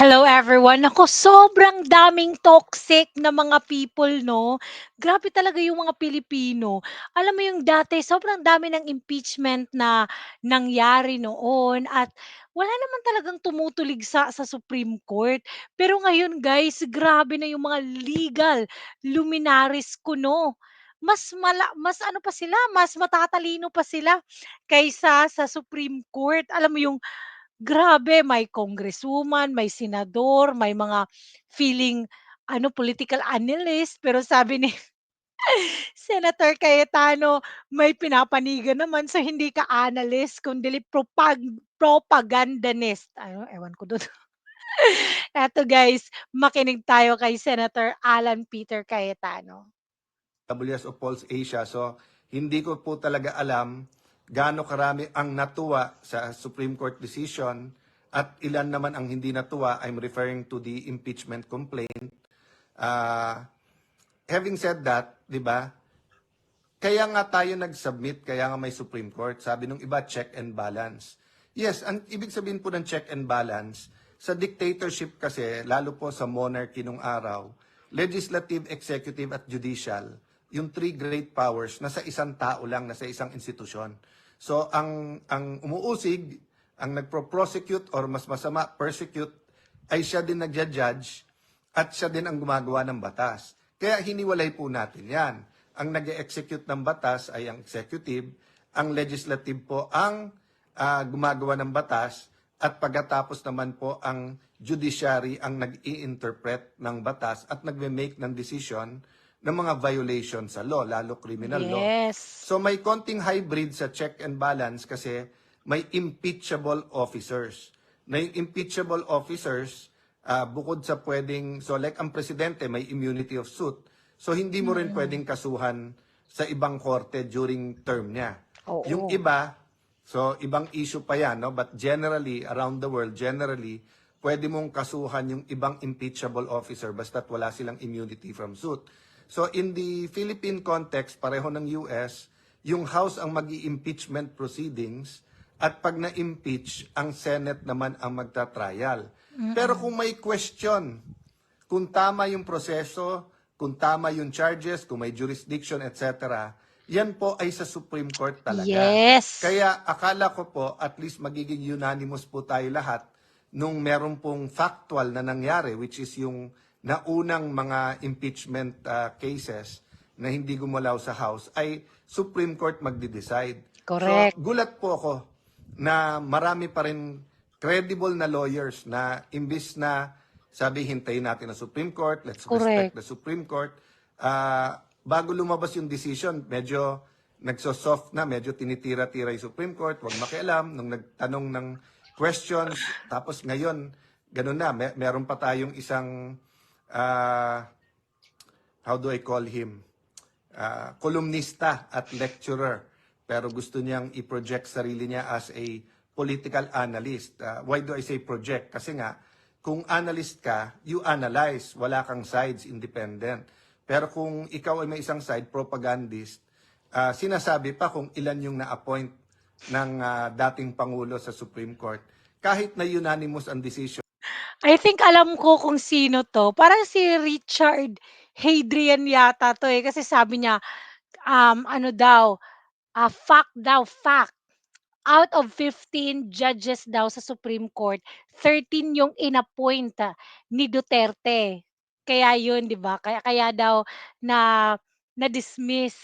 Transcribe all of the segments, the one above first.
Hello everyone. Naku, sobrang daming toxic na mga people 'no. Grabe talaga yung mga Pilipino. Alam mo yung dati sobrang dami ng impeachment na nangyari noon at wala naman talagang tumutulig sa sa Supreme Court. Pero ngayon guys, grabe na yung mga legal luminaries kuno. Mas mala mas ano pa sila, mas matatalino pa sila kaysa sa Supreme Court. Alam mo yung Grabe, may congresswoman, may senador, may mga feeling ano, political analyst, pero sabi ni Senator Cayetano, may pinapanigan naman, so hindi ka analyst kundi propag propagandist. Ano, ewan ko dun. Eto guys, makinig tayo kay Senator Alan Peter Cayetano. WSO Pulse Asia. So, hindi ko po talaga alam gaano karami ang natuwa sa Supreme Court decision at ilan naman ang hindi natuwa. I'm referring to the impeachment complaint. Uh, having said that, di ba, kaya nga tayo nag-submit, kaya nga may Supreme Court. Sabi nung iba, check and balance. Yes, ang ibig sabihin po ng check and balance, sa dictatorship kasi, lalo po sa monarchy nung araw, legislative, executive, at judicial, yung three great powers nasa isang tao lang, nasa isang institusyon. So ang ang umuusig, ang nagpro-prosecute or mas masama, persecute, ay siya din nagja-judge at siya din ang gumagawa ng batas. Kaya hiniwalay po natin yan. Ang nag execute ng batas ay ang executive, ang legislative po ang ah, gumagawa ng batas, at pagkatapos naman po ang judiciary ang nag-i-interpret ng batas at nagme-make ng decision ng mga violation sa law, lalo criminal law. Yes. So may konting hybrid sa check and balance kasi may impeachable officers. Na yung impeachable officers, ah, bukod sa pwedeng, so like ang presidente may immunity of suit. So hindi mo rin pwedeng kasuhan sa ibang korte during term niya. Oo. Yung iba, so ibang issue pa yan, no? but generally, around the world, generally, pwede mong kasuhan yung ibang impeachable officer basta't wala silang immunity from suit. So in the Philippine context, pareho ng US, yung House ang mag impeachment proceedings at pag na-impeach, ang Senate naman ang magta-trial. Pero kung may question, kung tama yung proseso, kung tama yung charges, kung may jurisdiction, etc., yan po ay sa Supreme Court talaga. Yes. Kaya akala ko po, at least magiging unanimous po tayo lahat nung meron pong factual na nangyari, which is yung naunang mga impeachment uh, cases na hindi gumalaw sa House, ay Supreme Court magde-decide. Correct. So, gulat po ako na marami pa rin credible na lawyers na imbis na sabi hintayin natin ang Supreme Court, let's Correct. respect the Supreme Court. Ah, bago lumabas yung decision, medyo nagso-soft na, medyo tinitira-tira yung Supreme Court, wag makialam, nung nagtanong ng questions, tapos ngayon, ganun na, may, meron pa tayong isang, ah, how do I call him? Ah, kolumnista at lecturer, pero gusto niyang i-project sarili niya as a political analyst. Ah, why do I say project? Kasi nga, kung analyst ka, you analyze, wala kang sides, independent. Pero kung ikaw ay may isang side, propagandist, ah, sinasabi pa kung ilan yung na-appoint ng ah, dating Pangulo sa Supreme Court, kahit na unanimous ang decision, I think alam ko kung sino 'to, parang si Richard Hadrian yata 'to, eh, kasi sabi niya, um, ano daw, ah, fact daw, fact, out of 15 judges daw sa Supreme Court, 13 yung inappoint ah, ni Duterte. Kaya yun, 'di ba? Kaya kaya daw na na-dismiss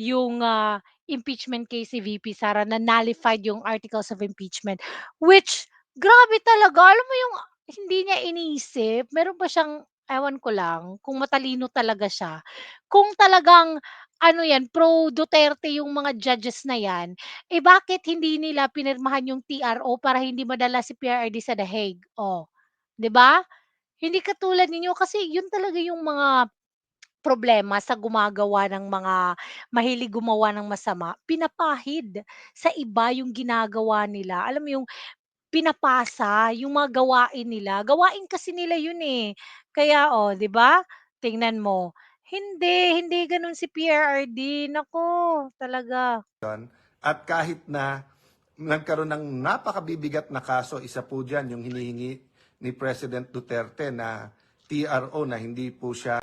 yung, ah, impeachment case ni VP Sara, na nullified yung articles of impeachment, which grabe talaga. Alam mo yung hindi niya iniisip, meron ba siyang ewan ko lang kung matalino talaga siya. Kung talagang ano 'yan, pro Duterte yung mga judges na 'yan, eh, bakit hindi nila pinirmahan yung TRO para hindi madala si PRRD sa The Hague, oh, 'di ba? Hindi katulad ninyo kasi yun talaga yung mga problema sa gumagawa ng mga mahilig gumawa ng masama, pinapahid sa iba yung ginagawa nila. Alam mo yung Pinapasa yung mga gawain nila, gawain kasi nila yun, eh. Kaya, oh, 'di ba, tingnan mo, hindi, hindi gano'n si PRRD, naku, talaga. at kahit na nagkaroon ng napakabibigat na kaso, isa po dyan yung hinihingi ni President Duterte na TRO na hindi po siya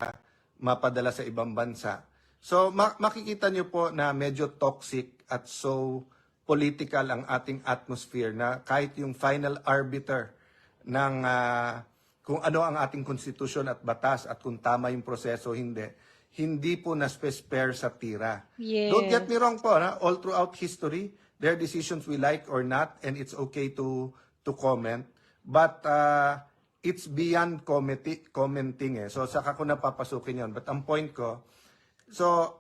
mapadala sa ibang bansa. So ma- makikita niyo po na medyo toxic at so political ang ating atmosphere na kahit yung final arbiter ng ah, kung ano ang ating konstitusyon at batas at kung tama yung proseso hindi, hindi po na-spare sa tira. Yes. Don't get me wrong po, na all throughout history, there are decisions we like or not and it's okay to to comment. But uh, it's beyond commenti- commenting eh. So saka ko napapasukin yon. But ang point ko, so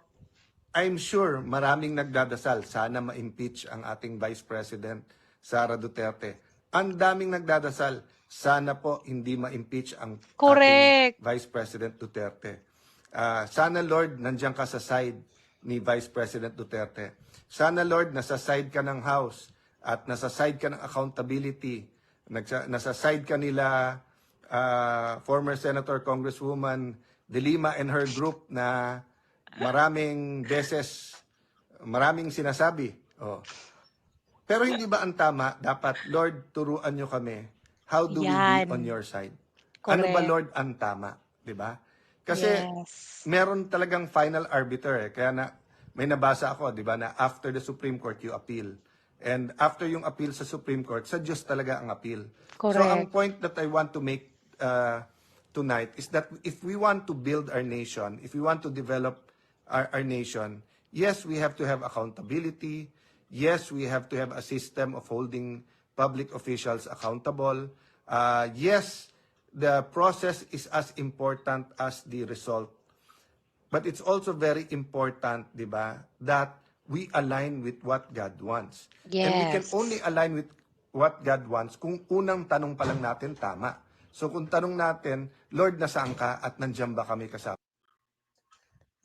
I'm sure maraming nagdadasal sana ma-impeach ang ating Vice President Sara Duterte. Ang daming nagdadasal sana po hindi ma-impeach ang Correct. ating Vice President Duterte. Ah, sana Lord nandiyan ka sa side ni Vice President Duterte. Sana Lord nasa side ka ng House at nasa side ka ng accountability. Nagsa, nasa side ka nila ah, former Senator Congresswoman De Lima and her group na maraming beses maraming sinasabi. Oh. Pero hindi ba ang tama, dapat, Lord, turuan nyo kami. How do we Yan. be on your side? Ano ba, Correct. Lord, ang tama? Di ba? Kasi Yes. meron talagang final arbiter eh. Kaya na, may nabasa ako, di ba, na after the Supreme Court, you appeal. And after yung appeal sa Supreme Court, sa Diyos talaga ang appeal. So Correct. ang point that I want to make uh, tonight is that if we want to build our nation, if we want to develop our, our nation, yes, we have to have accountability. Yes, we have to have a system of holding public officials accountable. Uh, yes, the process is as important as the result. But it's also very important, di ba, that we align with what God wants. And we can Yes. only align with what God wants kung unang tanong pa lang natin tama. So kung tanong natin, Lord, nasaan ka at nandiyan ba kami kasama?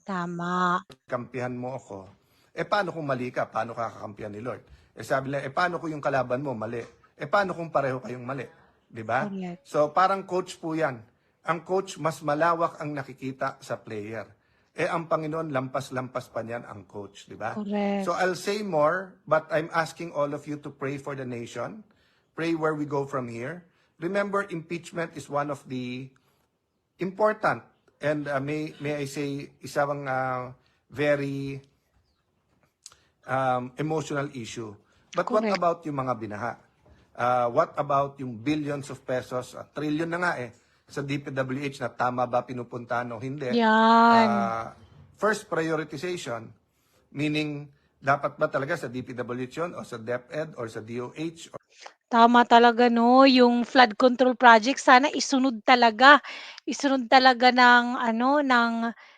Tama. Kampihan mo ako. Eh paano kung mali ka? Paano ka kakampihan ni Lord? Eh sabi nila, eh paano kung yung kalaban mo mali? Eh paano kung pareho kayong mali? Di ba? Correct. So parang coach po yan. Ang coach, mas malawak ang nakikita sa player. Eh ang Panginoon, lampas-lampas pa niyan ang coach, di ba? Correct. So I'll say more, but I'm asking all of you to pray for the nation. Pray where we go from here. Remember, impeachment is one of the important and uh, may may I say isang uh, very um, emotional issue. But what Correct. about yung mga binaha? Uh, what about yung billions of pesos, at trillion na nga eh, sa DPWH na tama ba pinupuntahan o hindi? Yan. Uh, first prioritization, meaning dapat ba talaga sa DPWH yun o sa DepEd or sa DOH or Tama talaga 'no, yung flood control project sana isunod talaga. Isunod talaga ng ano, ng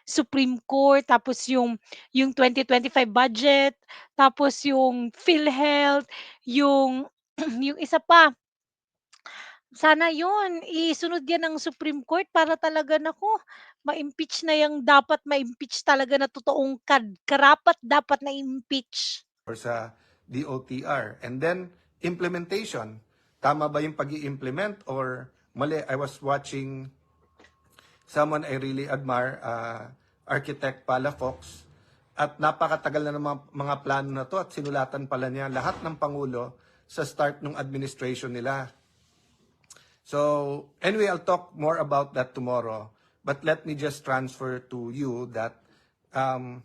Supreme Court, tapos yung yung 2025 budget, tapos yung PhilHealth, yung yung isa pa, sana yun isunod yan ng Supreme Court para talaga naku, ma-impeach na yang dapat ma-impeach talaga na totoong kad karapat dapat na impeach. or sa DOTR. And then, implementation. Tama ba yung pag implement or mali? I was watching someone I really admire, uh, architect Pala Fox, at napakatagal na ng mga, mga plano na to at sinulatan pala niya lahat ng Pangulo sa start ng administration nila. So, anyway, I'll talk more about that tomorrow. But let me just transfer to you that um,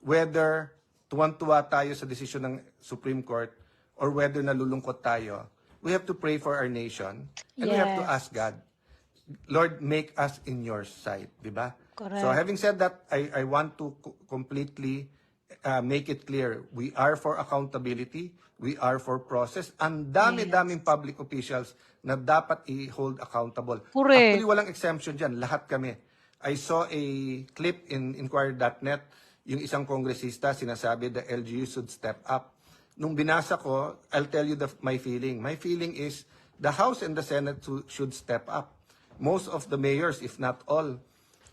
whether tuwan-tuwa tayo sa desisyon ng Supreme Court or whether nalulungkot tayo, we have to pray for our nation and we have to Yes. ask God, Lord, make us in your sight, di ba? Correct. So having said that, I, I want to co- completely uh, make it clear, we are for accountability, we are for process. Ang dami-daming public officials na dapat i-hold accountable. Correct. Actually, walang exemption dyan. Lahat kami. I saw a clip in Inquirer.net, yung isang kongresista sinasabi the LGU should step up. Nung binasa ko, I'll tell you the, my feeling. My feeling is the House and the Senate to- should step up. Most of the mayors, if not all,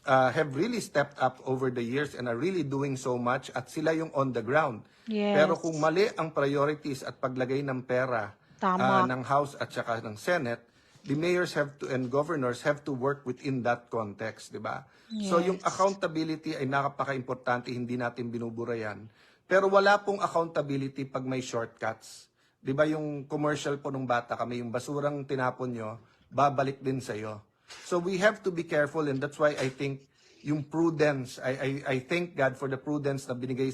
uh, have really stepped up over the years and are really doing so much at sila yung on the ground. Yes. Pero kung mali ang priorities at paglagay ng pera Tama. uh, ng House at saka ng Senate, the mayors have to and governors have to work within that context, di ba? So yung Yes. accountability ay napaka-importante, hindi natin binubura yan. Pero wala pong accountability pag may shortcuts. Di ba yung commercial po nung bata kami, yung basurang tinapon nyo, babalik din sa'yo. So we have to be careful and that's why I think yung prudence, I, I, I thank God for the prudence na binigay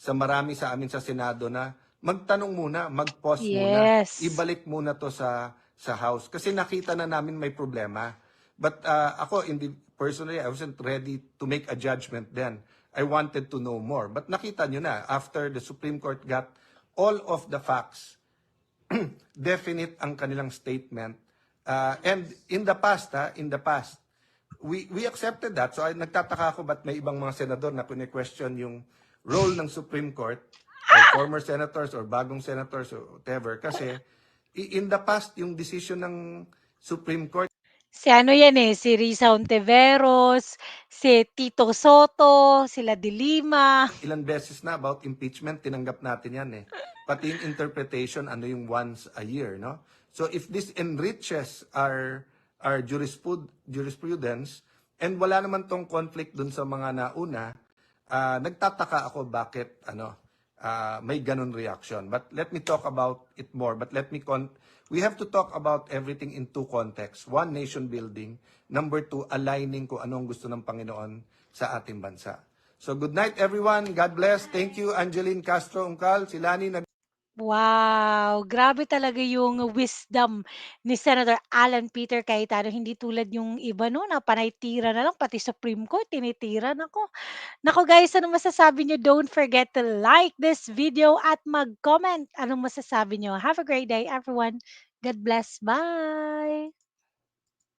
sa marami sa amin sa Senado na magtanong muna, mag-pause muna, Yes. ibalik muna to sa sa House kasi nakita na namin may problema. But uh, ako, in the, personally, I wasn't ready to make a judgment then. I wanted to know more. But nakita nyo na, after the Supreme Court got all of the facts, definite ang kanilang statement. Uh, and in the past, ha, in the past, we we accepted that. So ay, nagtataka ako ba't may ibang mga senador na question yung role ng Supreme Court or former senators or bagong senators or whatever. Kasi in the past, yung decision ng Supreme Court, Si ano yan eh, si Risa Ontiveros, si Tito Soto, sila De Lima. ilan beses na about impeachment, tinanggap natin yan eh. Pati yung interpretation, ano yung once a year, no? So if this enriches our our jurispud, jurisprudence, and wala naman tong conflict dun sa mga nauna, ah, nagtataka ako bakit ano ah, may ganun reaction. But let me talk about it more. But let me con we have to talk about everything in two contexts. One, nation building. Number two, aligning kung anong gusto ng Panginoon sa ating bansa. So good night everyone. God bless. Thank you Angeline Castro Ungcal, si Lani nag Wow, grabe talaga yung wisdom ni Senator Alan Peter Cayetano. Hindi tulad yung iba no, na panay tira na lang, pati Supreme Court tinitira. Naku, naku guys, ano masasabi nyo? Don't forget to like this video at mag-comment. Anong masasabi nyo? Have a great day everyone. God bless. Bye!